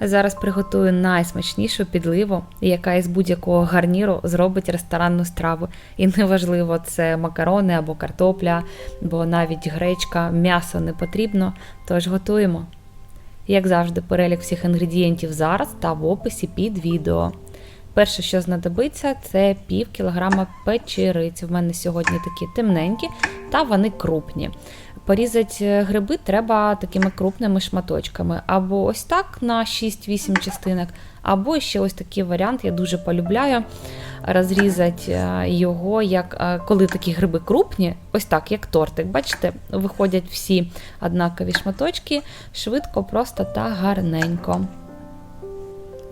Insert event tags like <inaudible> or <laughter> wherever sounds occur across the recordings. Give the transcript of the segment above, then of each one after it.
Зараз приготую найсмачнішу підливу, яка із будь-якого гарніру зробить ресторанну страву. І неважливо, це макарони або картопля, бо навіть гречка, м'ясо не потрібно, тож готуємо. Як завжди, перелік всіх інгредієнтів зараз та в описі під відео. Перше, що знадобиться, це пів кілограма печериці. В мене сьогодні такі темненькі, та вони крупні. Порізати гриби треба такими крупними шматочками, або ось так на 6-8 частинок, або ще ось такий варіант, я дуже полюбляю розрізати е, його, як е, коли такі гриби крупні, ось так, як тортик. Бачите, виходять всі однакові шматочки, швидко, просто та гарненько.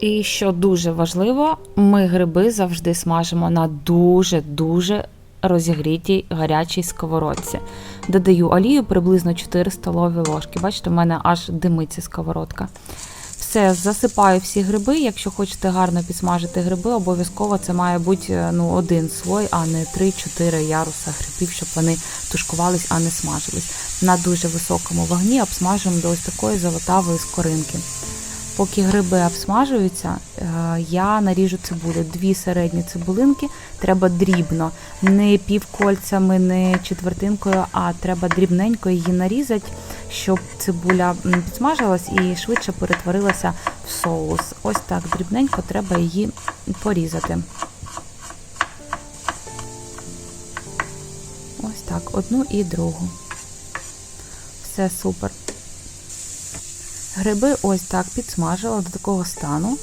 І що дуже важливо, ми гриби завжди смажимо на дуже-дуже розігрітій гарячій сковородці. Додаю олію приблизно 4 столові ложки. Бачите, в мене аж димиться сковородка. Все, засипаю всі гриби. Якщо хочете гарно підсмажити гриби, обов'язково це має бути ну, один слой, а не 3-4 яруса грибів, щоб вони тушкувались, а не смажились. На дуже високому вогні обсмажуємо до ось такої золотавої скоринки. Поки гриби обсмажуються, е, я наріжу цибулю. Дві середні цибулинки треба дрібно, не півкольцями, не четвертинкою, а треба дрібненько її нарізати, щоб цибуля підсмажилась і швидше перетворилася в соус. Ось так дрібненько треба її порізати. Ось так, одну і другу. Все супер. Гриби ось так підсмажила до такого стану.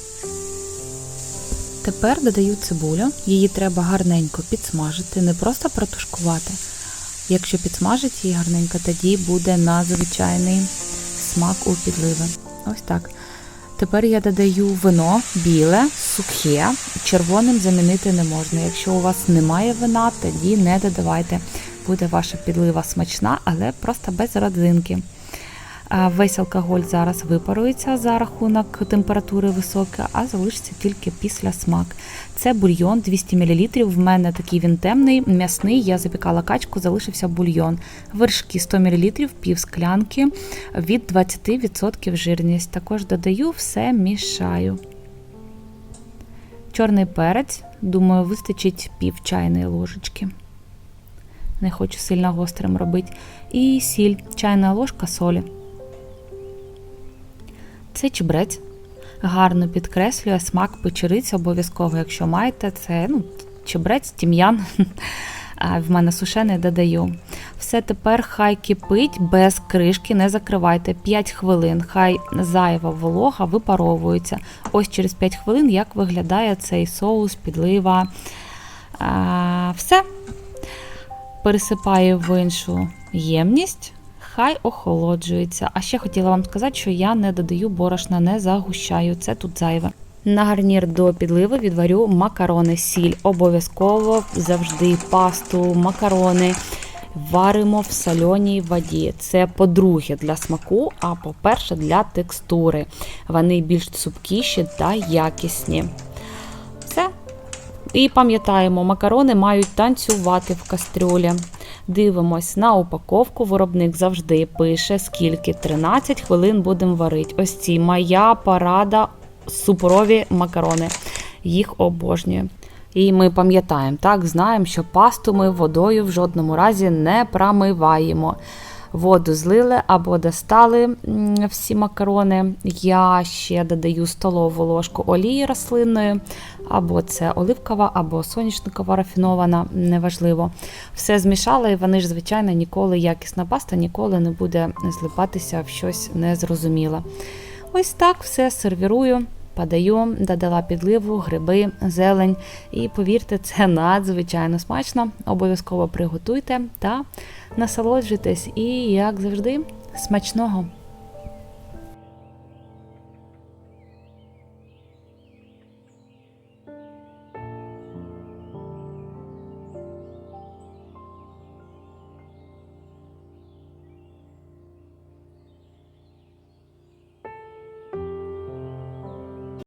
Тепер додаю цибулю. Її треба гарненько підсмажити, не просто протушкувати. Якщо підсмажить її гарненько, тоді буде надзвичайний смак у підливи. Ось так. Тепер я додаю вино біле, сухе, червоним замінити не можна. Якщо у вас немає вина, тоді не додавайте. Буде ваша підлива смачна, але просто без родзинки. Весь алкоголь зараз випарується за рахунок температури високої, а залишиться тільки після смак. Це бульйон 200 мл. В мене такий він темний, м'ясний. Я запікала качку, залишився бульйон. Вершки 100 мл, пів склянки від 20% жирність. Також додаю, все мішаю. Чорний перець, думаю, вистачить пів чайної ложечки. Не хочу сильно гострим робити. І сіль, чайна ложка солі. Це чебрець. Гарно підкреслює смак печериці обов'язково, якщо маєте, це ну, чебрець, тім'ян. <laughs> В мене сушений додаю. Все тепер хай кипить без кришки, не закривайте 5 хвилин. Хай зайва волога випаровується. Ось через 5 хвилин, як виглядає цей соус, підлива. Все. Пересипаю в іншу ємність хай охолоджується. А ще хотіла вам сказати, що я не додаю борошна, не загущаю. Це тут зайве. На гарнір до підливи відварю макарони, сіль. Обов'язково завжди пасту, макарони. Варимо в сольоній воді. Це по-друге для смаку, а по-перше, для текстури. Вони більш цупкіші та якісні. Все. І пам'ятаємо, макарони мають танцювати в кастрюлі. Дивимось на упаковку. Виробник завжди пише, скільки 13 хвилин будемо варити. Ось ці моя парада суперові макарони. Їх обожнюю. І ми пам'ятаємо, так, знаємо, що пасту ми водою в жодному разі не промиваємо. Воду злили або достали всі макарони. Я ще додаю столову ложку олії рослинної, або це оливкова, або соняшникова рафінована, неважливо. Все змішала, і вони ж, звичайно, ніколи якісна паста ніколи не буде злипатися в щось незрозуміле. Ось так все сервірую. Подаю, додала підливу, гриби, зелень. І повірте, це надзвичайно смачно. Обов'язково приготуйте та насолоджуйтесь. І, як завжди, смачного!